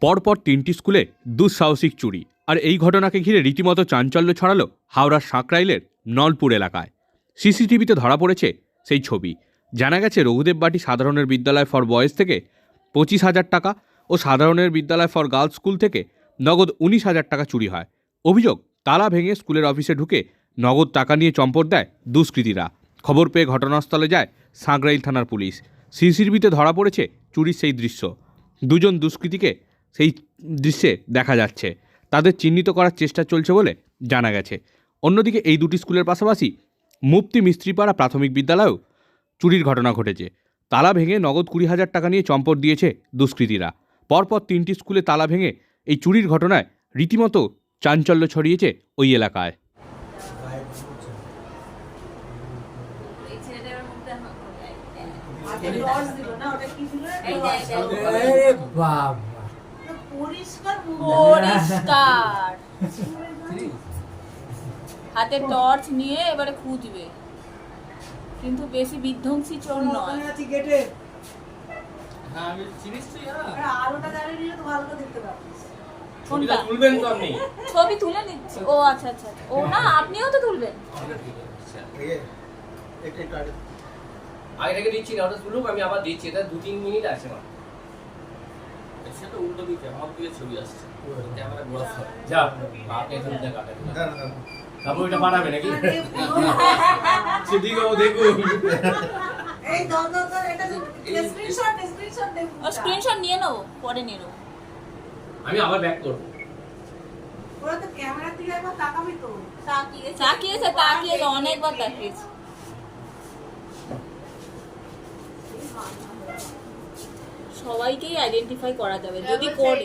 পরপর তিনটি স্কুলে দুঃসাহসিক চুরি। আর এই ঘটনাকে ঘিরে রীতিমতো চাঞ্চল্য ছড়ালো হাওড়ার সাঁকরাইলের নলপুর এলাকায়। সিসিটিভিতে ধরা পড়েছে সেই ছবি। জানা গেছে, রঘুদেব বাটি সাধারণের বিদ্যালয় ফর বয়েজ থেকে পঁচিশ হাজার টাকা ও সাধারণের বিদ্যালয় ফর গার্লস স্কুল থেকে নগদ উনিশ হাজার টাকা চুরি হয়। অভিযোগ, তালা ভেঙে স্কুলের অফিসে ঢুকে নগদ টাকা নিয়ে চম্পট দেয় দুষ্কৃতীরা। খবর পেয়ে ঘটনাস্থলে যায় সাঁকরাইল থানার পুলিশ। সিসিটিভিতে ধরা পড়েছে চুরির সেই দৃশ্য। দুজন দুষ্কৃতীকে সেই দৃশ্যে দেখা যাচ্ছে। তাদের চিহ্নিত করার চেষ্টা চলছে বলে জানা গেছে। অন্যদিকে এই দুটি স্কুলের পাশাপাশি মুফতি মিস্ত্রিপাড়া প্রাথমিক বিদ্যালয়েও চুরির ঘটনা ঘটেছে। তালা ভেঙে নগদ কুড়ি হাজার টাকা নিয়ে চম্পট দিয়েছে দুষ্কৃতীরা। পরপর তিনটি স্কুলে তালা ভেঙে এই চুরির ঘটনায় রীতিমতো চাঞ্চল্য ছড়িয়েছে ওই এলাকায়। বাবা। পরিষ্কার পরিষ্কার হাতে টর্চ নিয়ে এবারে খুঁজবে কিন্তু বেশি বিধ্বংসী চোর নয়। ছবি তুলে নিচ্ছি। ও আচ্ছা আচ্ছা আচ্ছা। ও না আপনিও তো তুলবেন। আগে। থেকে দিচ্ছি না ওটা তুলুক আমি আবার দিচ্ছি। এটা দু তিন মিনিট আছে না সেটা উল্টো দিকে আমার দিকে ছবি আসছে ক্যামেরা ঘোরা যা বাকে তুলতে কাটে তারপর ওইটা বানাবে নাকি সেদিকে ও দেখুন এই দাও দাও দাও এটা স্ক্রিনশট স্ক্রিনশট দে ও স্ক্রিনশট নিয়ে নেবো পরে নিয়ে নেবো আমি আবার ব্যাক করবো ওরা তো ক্যামেরা দিকে একবার তাকাবি তো তাকিয়েছে তাকিয়েছে তাকিয়েছে অনেকবার তাকিয়েছে সবাইকেই আইডেন্টিফাই করা যাবে যদি করে